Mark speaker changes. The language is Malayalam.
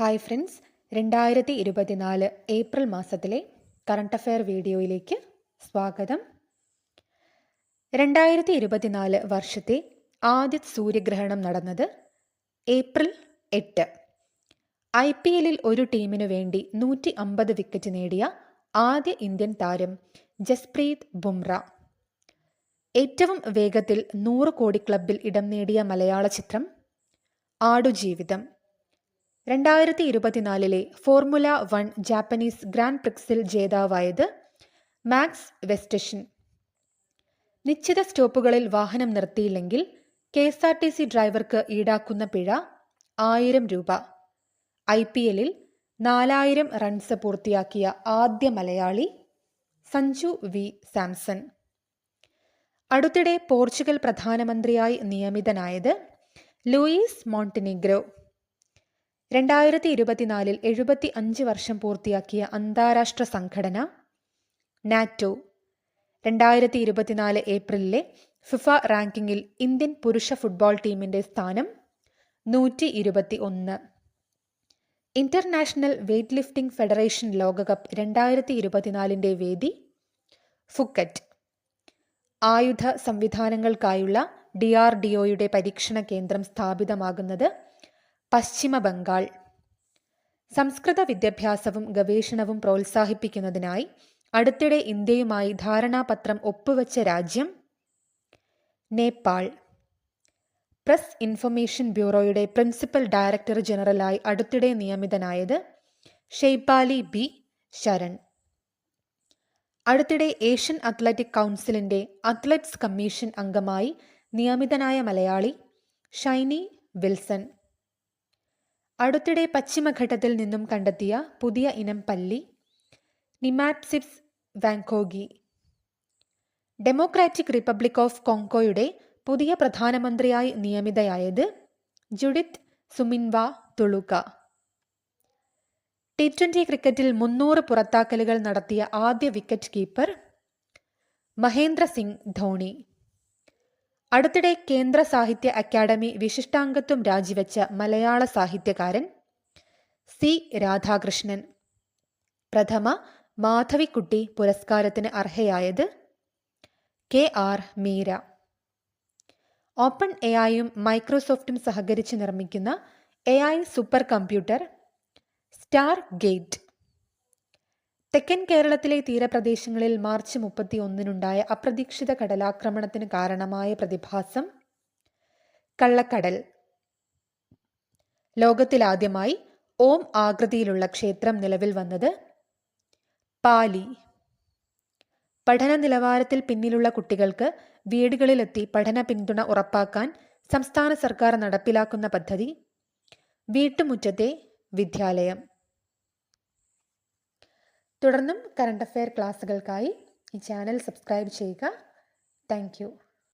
Speaker 1: ഹായ് ഫ്രണ്ട്സ് രണ്ടായിരത്തി ഇരുപത്തിനാല് ഏപ്രിൽ മാസത്തിലെ കറണ്ട് അഫെയർ വീഡിയോയിലേക്ക് സ്വാഗതം. രണ്ടായിരത്തി ഇരുപത്തിനാല് വർഷത്തെ ആദ്യ സൂര്യഗ്രഹണം നടന്നത് ഏപ്രിൽ എട്ട്. ഐ പി എല്ലിൽ ഒരു ടീമിനു വേണ്ടി നൂറ്റി അമ്പത് വിക്കറ്റ് നേടിയ ആദ്യ ഇന്ത്യൻ താരം ജസ്പ്രീത് ബുംറ. ഏറ്റവും വേഗത്തിൽ നൂറ് കോടി ക്ലബിൽ ഇടം നേടിയ മലയാള ചിത്രം ആടുജീവിതം. രണ്ടായിരത്തി ഇരുപത്തിനാലിലെ ഫോർമുല വൺ ജാപ്പനീസ് ഗ്രാൻഡ് പ്രിക്സിൽ ജേതാവായത് മാക്സ് വെസ്റ്റഷൻ. നിശ്ചിത സ്റ്റോപ്പുകളിൽ വാഹനം നിർത്തിയില്ലെങ്കിൽ K S R T C ഡ്രൈവർക്ക് ഈടാക്കുന്ന പിഴ ആയിരം രൂപ. ഐ പി എല്ലിൽ നാലായിരം റൺസ് പൂർത്തിയാക്കിയ ആദ്യ മലയാളി സഞ്ജു വി. സാംസൺ. അടുത്തിടെ പോർച്ചുഗൽ പ്രധാനമന്ത്രിയായി നിയമിതനായത് ലൂയിസ് മോണ്ടിനിഗ്രോ. രണ്ടായിരത്തി ഇരുപത്തിനാലിൽ എഴുപത്തി അഞ്ച് വർഷം പൂർത്തിയാക്കിയ അന്താരാഷ്ട്ര സംഘടന നാറ്റോ. രണ്ടായിരത്തി ഇരുപത്തിനാല് ഏപ്രിലിലെ ഫിഫ റാങ്കിങ്ങിൽ ഇന്ത്യൻ പുരുഷ ഫുട്ബോൾ ടീമിന്റെ സ്ഥാനം നൂറ്റി ഇരുപത്തി ഒന്ന് ഇന്റർനാഷണൽ വെയ്റ്റ് ലിഫ്റ്റിംഗ് ഫെഡറേഷൻ ലോകകപ്പ് രണ്ടായിരത്തി ഇരുപത്തിനാലിന്റെ വേദി ഫുക്കറ്റ്. ആയുധ സംവിധാനങ്ങൾക്കായുള്ള ഡി ആർ ഡി ഒയുടെ പരീക്ഷണ കേന്ദ്രം സ്ഥാപിതമാകുന്നത് പശ്ചിമ ബംഗാൾ. സംസ്കൃത വിദ്യാഭ്യാസവും ഗവേഷണവും പ്രോത്സാഹിപ്പിക്കുന്നതിനായി അടുത്തിടെ ഇന്ത്യയുമായി ധാരണാപത്രം ഒപ്പുവെച്ച രാജ്യം നേപ്പാൾ. പ്രസ് ഇൻഫർമേഷൻ ബ്യൂറോയുടെ പ്രിൻസിപ്പൽ ഡയറക്ടർ ജനറലായി അടുത്തിടെ നിയമിതനായത് ഷെയ്പാലി ബി. ശരൺ. അടുത്തിടെ ഏഷ്യൻ അത്ലറ്റിക് കൗൺസിലിന്റെ അത്ലറ്റ്സ് കമ്മീഷൻ അംഗമായി നിയമിതനായ മലയാളി ഷൈനി വിൽസൺ. അടുത്തിടെ പശ്ചിമഘട്ടത്തിൽ നിന്നും കണ്ടെത്തിയ പുതിയ ഇനം പല്ലി Cnemaspis vangoghi democratic republic of കോങ്കോയുടെ പുതിയ പ്രധാനമന്ത്രിയായി നിയമിതയായത് ജുഡിത്ത് സുമിൻവ തുളുക. ടി ട്വന്റി ക്രിക്കറ്റിൽ മുന്നൂറ് പുറത്താക്കലുകൾ നടത്തിയ ആദ്യ വിക്കറ്റ് കീപ്പർ മഹേന്ദ്ര സിംഗ് ധോണി. അടുത്തിടെ കേന്ദ്ര സാഹിത്യ അക്കാദമി വിശിഷ്ടാംഗത്വം രാജിവെച്ച മലയാള സാഹിത്യകാരൻ സി രാധാകൃഷ്ണൻ. പ്രഥമ മാധവിക്കുട്ടി പുരസ്കാരത്തിന് അർഹയായത് K R Meera. Open A ഐയും മൈക്രോസോഫ്റ്റും സഹകരിച്ച് നിർമ്മിക്കുന്ന A I super computer star gate തെക്കൻ കേരളത്തിലെ തീരപ്രദേശങ്ങളിൽ മാർച്ച് മുപ്പത്തി ഒന്നിനുണ്ടായ അപ്രതീക്ഷിത കടലാക്രമണത്തിന് കാരണമായ പ്രതിഭാസം കള്ളക്കടൽ. ലോകത്തിലാദ്യമായി ഓം ആകൃതിയിലുള്ള ക്ഷേത്രം നിലവിൽ വന്നത് പാലി. പഠന നിലവാരത്തിൽ പിന്നിലുള്ള കുട്ടികൾക്ക് വീടുകളിലെത്തി പഠന പിന്തുണ ഉറപ്പാക്കാൻ സംസ്ഥാന സർക്കാർ നടപ്പിലാക്കുന്ന പദ്ധതി വീട്ടുമുറ്റത്തെ വിദ്യാലയം. തുടർന്നും കറണ്ട് അഫെയർ ക്ലാസ്സുകൾക്കായി ഈ ചാനൽ സബ്സ്ക്രൈബ് ചെയ്യുക. താങ്ക്